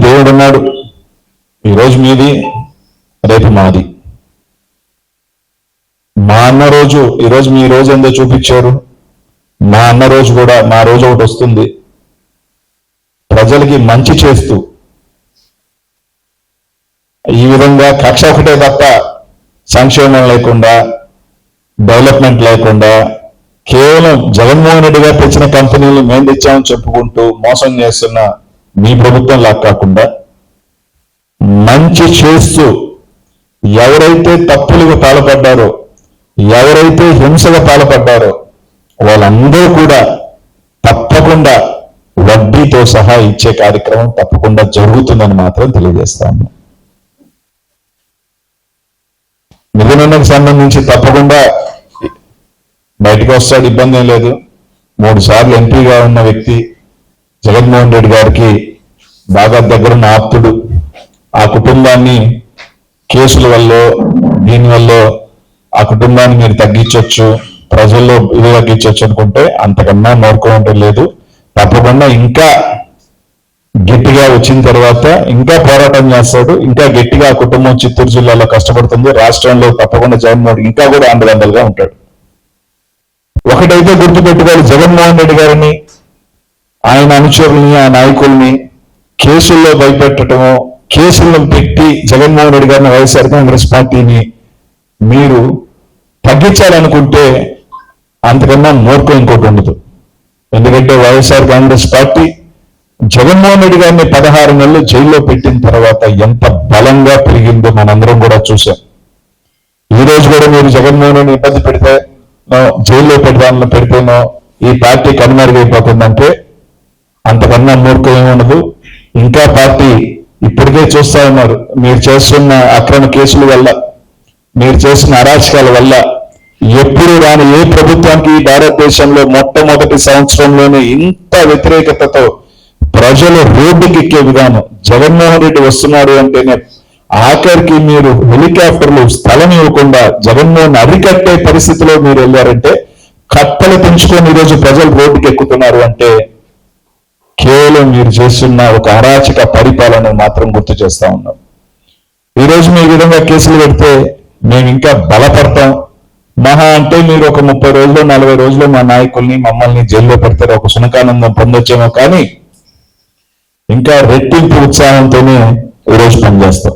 దేవుడు ఉన్నాడు ఈరోజు మీది రేపు మాది. మా అన్న రోజు ఈరోజు మీ రోజు ఎంతో చూపించారు. మా అన్న రోజు కూడా మా రోజు ఒకటి వస్తుంది. ప్రజలకి మంచి చేస్తూ ఈ విధంగా కక్ష ఒకటే తప్ప సంక్షేమం లేకుండా డెవలప్మెంట్ లేకుండా కేవలం జగన్మోహన్ రెడ్డి గారు తెచ్చిన కంపెనీలు మేము తెచ్చామని చెప్పుకుంటూ మోసం చేస్తున్న మీ ప్రభుత్వం లాగా కాకుండా మంచి చేస్తూ ఎవరైతే తప్పులుగా పాల్పడ్డారో ఎవరైతే హింసగా పాల్పడ్డారో వాళ్ళందరూ కూడా తప్పకుండా వడ్డీతో సహా ఇచ్చే కార్యక్రమం తప్పకుండా జరుగుతుందని మాత్రం తెలియజేస్తాను. నిధులకు సంబంధించి తప్పకుండా బయటకు వస్తాడు ఇబ్బంది ఏం లేదు. మూడు సార్లు ఎంపీగా ఉన్న వ్యక్తి జగన్మోహన్ రెడ్డి గారికి బాగా దగ్గరున్న ఆప్తుడు. ఆ కుటుంబాన్ని కేసుల వల్ల దీనివల్ల ఆ కుటుంబాన్ని మీరు తగ్గించవచ్చు ప్రజల్లో ఇది తగ్గించవచ్చు అనుకుంటే అంతకన్నా నోరుకోవటం లేదు. తప్పకుండా ఇంకా గట్టిగా వచ్చిన తర్వాత ఇంకా పోరాటం చేస్తాడు ఇంకా గట్టిగా ఆ కుటుంబం చిత్తూరు జిల్లాలో కష్టపడుతుంది. రాష్ట్రంలో తప్పకుండా జగన్మోహన్ ఇంకా కూడా అండదండలుగా ఉంటాడు. ఒకటైతే గుర్తుపెట్టుకోవాలి జగన్మోహన్ రెడ్డి గారిని ఆయన అనుచరుల్ని ఆ నాయకుల్ని కేసుల్లో భయపెట్టడము కేసులను పెట్టి జగన్మోహన్ రెడ్డి గారిని వైఎస్ఆర్ కాంగ్రెస్ పార్టీని మీరు తగ్గించాలనుకుంటే అంతకన్నా మూర్ఖం ఇంకోటి ఉండదు. ఎందుకంటే YSR Congress party Jaganmohan Reddy గారిని పదహారు నెలలు జైల్లో పెట్టిన తర్వాత ఎంత బలంగా పెరిగిందో మనందరం కూడా చూసాం. ఈ రోజు కూడా మీరు జగన్మోహన్ రెడ్డి ఇబ్బంది పెడితే జైల్లో పెడదామని పెడితేనో ఈ పార్టీ కనుమరుగైపోతుందంటే అంతకన్నా మూర్ఖం ఏముండదు ఇంకా పార్టీ ఇప్పటికే చూస్తా ఉన్నారు. మీరు చేస్తున్న అక్రమ కేసుల వల్ల మీరు చేసిన అరాచకాల వల్ల ఎప్పుడు రాని ఏ ప్రభుత్వానికి భారతదేశంలో మొట్టమొదటి సంవత్సరంలోనే ఇంత వ్యతిరేకతతో ప్రజలు రోడ్డుకి ఎక్కే విధానం జగన్మోహన్ రెడ్డి వస్తున్నాడు అంటేనే ఆఖరికి మీరు హెలికాప్టర్లు స్థలం ఇవ్వకుండా జగన్మోహన్ అరికట్టే పరిస్థితిలో మీరు వెళ్ళారంటే కట్టలు పెంచుకొని ఈరోజు ప్రజలు రోడ్డుకి ఎక్కుతున్నారు అంటే కేవలం మీరు చేస్తున్న ఒక అరాచక పరిపాలన మాత్రం గుర్తు చేస్తా ఉన్నాం. ఈ రోజు మీ విధంగా కేసులు పెడితే మేము ఇంకా బలపడతాం. మహా అంటే మీరు ఒక ముప్పై రోజులు నలభై రోజులు మా నాయకుల్ని మమ్మల్ని జైల్లో పెడతారు. ఒక సునకానందం పొందొచ్చేమో కానీ ఇంకా రెట్టింపు ఉత్సాహంతోనే ఈరోజు పనిచేస్తాం.